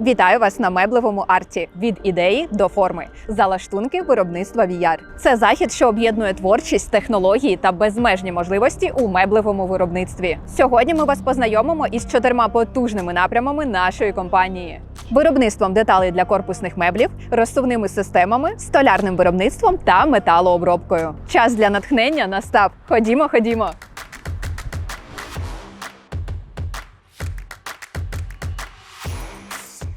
Вітаю вас на меблевому арті від ідеї до форми. Залаштунки виробництва VR. Це захід, що об'єднує творчість, технології та безмежні можливості у меблевому виробництві. Сьогодні ми вас познайомимо із чотирма потужними напрямами нашої компанії: виробництвом деталей для корпусних меблів, розсувними системами, столярним виробництвом та металообробкою. Час для натхнення настав. Ходімо, ходімо.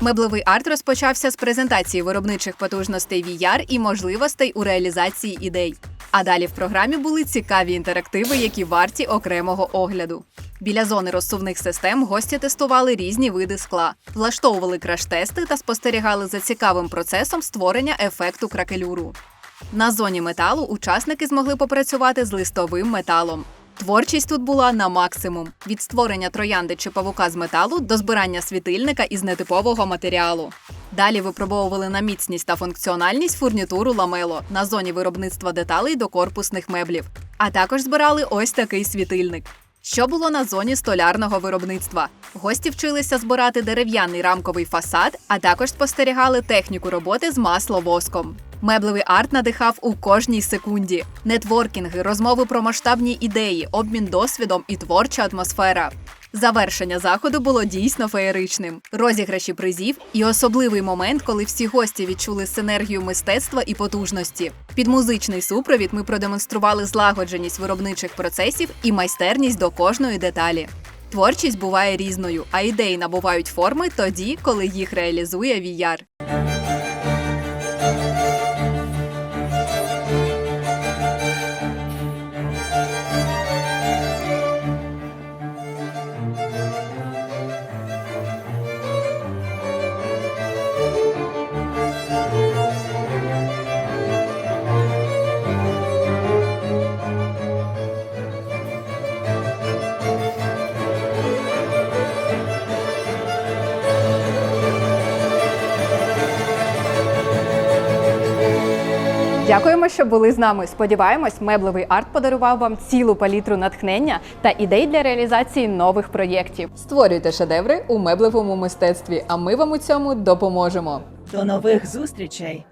Меблевий арт розпочався з презентації виробничих потужностей VR і можливостей у реалізації ідей. А далі в програмі були цікаві інтерактиви, які варті окремого огляду. Біля зони розсувних систем гості тестували різні види скла, влаштовували краш-тести та спостерігали за цікавим процесом створення ефекту кракелюру. На зоні металу учасники змогли попрацювати з листовим металом. Творчість тут була на максимум від створення троянди чи павука з металу до збирання світильника із нетипового матеріалу. Далі випробовували на міцність та функціональність фурнітуру ламело на зоні виробництва деталей до корпусних меблів. А також збирали ось такий світильник. Що було на зоні столярного виробництва? Гості вчилися збирати дерев'яний рамковий фасад, а також спостерігали техніку роботи з масловоском. Меблевий арт надихав у кожній секунді. Нетворкінги, розмови про масштабні ідеї, обмін досвідом і творча атмосфера. Завершення заходу було дійсно феєричним. Розіграші призів і особливий момент, коли всі гості відчули синергію мистецтва і потужності. Під музичний супровід ми продемонстрували злагодженість виробничих процесів і майстерність до кожної деталі. Творчість буває різною, а ідеї набувають форми тоді, коли їх реалізує VR. Дякуємо, що були з нами. Сподіваємось, меблевий арт подарував вам цілу палітру натхнення та ідей для реалізації нових проєктів. Створюйте шедеври у меблевому мистецтві, а ми вам у цьому допоможемо. До нових зустрічей!